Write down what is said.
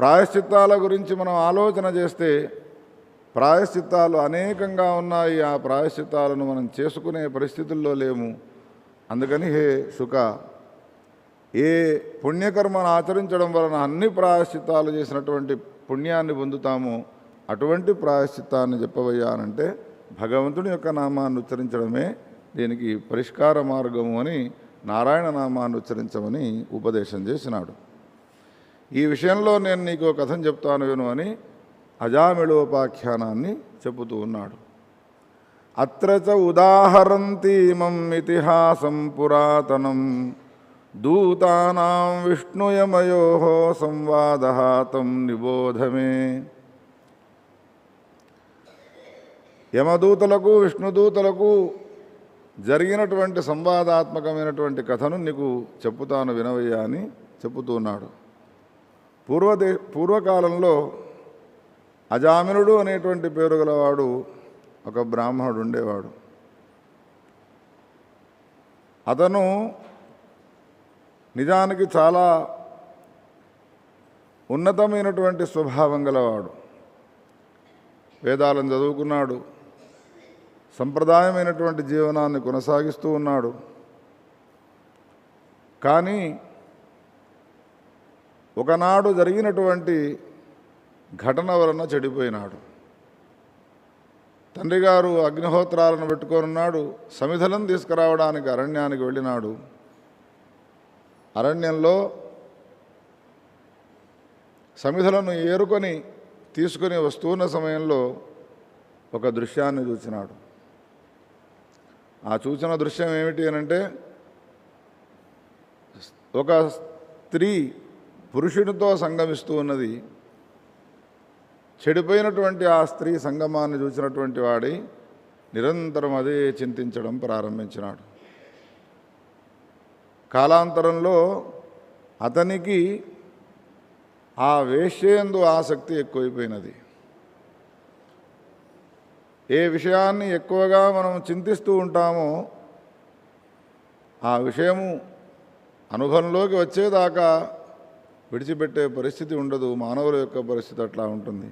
ప్రాయశ్చిత్తాల గురించి మనం ఆలోచన చేస్తే ప్రాయశ్చిత్తాలు అనేకంగా ఉన్నాయి. ఆ ప్రాయశ్చిత్తాలను మనం చేసుకునే పరిస్థితుల్లో లేము. అందుకని హే సుఖ ఏ పుణ్యకర్మను ఆచరించడం వలన అన్ని ప్రాయశ్చిత్తాలు చేసినటువంటి పుణ్యాన్ని పొందుతాము? అటువంటి ప్రాయశ్చిత్తాన్ని చెప్పవయ్యానంటే భగవంతుని యొక్క నామాన్ని ఉచ్చరించడమే దీనికి పరిష్కార మార్గము అని నారాయణ నామాన్ని ఉచ్చరించమని ఉపదేశం చేసినాడు. ఈ విషయంలో నేను నీకు ఒక కథను చెప్తాను విను అని అజామిళోపాఖ్యానాన్ని చెబుతూ ఉన్నాడు. అత్ర చ ఉదాహరంతీమం ఇతిహాసం పురాతనం దూతానాం విష్ణుయమయో సంవాద తం నిబోధమే. యమదూతలకు విష్ణుదూతలకు జరిగినటువంటి సంవాదాత్మకమైనటువంటి కథను నీకు చెప్పుతాను వినవయ్యా అని చెప్పుతున్నాడు పూర్వదే పూర్వకాలంలో అజామినుడు అనేటువంటి పేరు గలవాడు ఒక బ్రాహ్మణుడు ఉండేవాడు. అతను నిజానికి చాలా ఉన్నతమైనటువంటి స్వభావం గలవాడు. వేదాలను చదువుకున్నాడు. సంప్రదాయమైనటువంటి జీవనాన్ని కొనసాగిస్తూ ఉన్నాడు. కానీ ఒకనాడు జరిగినటువంటి ఘటన వలన చెడిపోయినాడు. తండ్రి గారు అగ్నిహోత్రాలను పెట్టుకొనున్నాడు సమిధలను తీసుకురావడానికి అరణ్యానికి వెళ్ళినాడు. అరణ్యంలో సమిధలను ఏరుకొని తీసుకొని వస్తున్న సమయంలో ఒక దృశ్యాన్ని చూసినాడు ఆ చూసిన దృశ్యం ఏమిటి అనంటే ఒక స్త్రీ పురుషునితో సంగమిస్తూ ఉన్నది. చెడిపోయినటువంటి ఆ స్త్రీ సంగమాన్ని చూసినటువంటి వాడి నిరంతరం అదే చింతించడం ప్రారంభించినాడు. కాలాంతరంలో అతనికి ఆ వేష్యందు ఆసక్తి ఎక్కువైపోయినది. ఏ విషయాన్ని ఎక్కువగా మనం చింతిస్తూ ఉంటామో ఆ విషయము అనుభవంలోకి వచ్చేదాకా విడిచిపెట్టే పరిస్థితి ఉండదు మానవుల యొక్క పరిస్థితి అట్లా ఉంటుంది.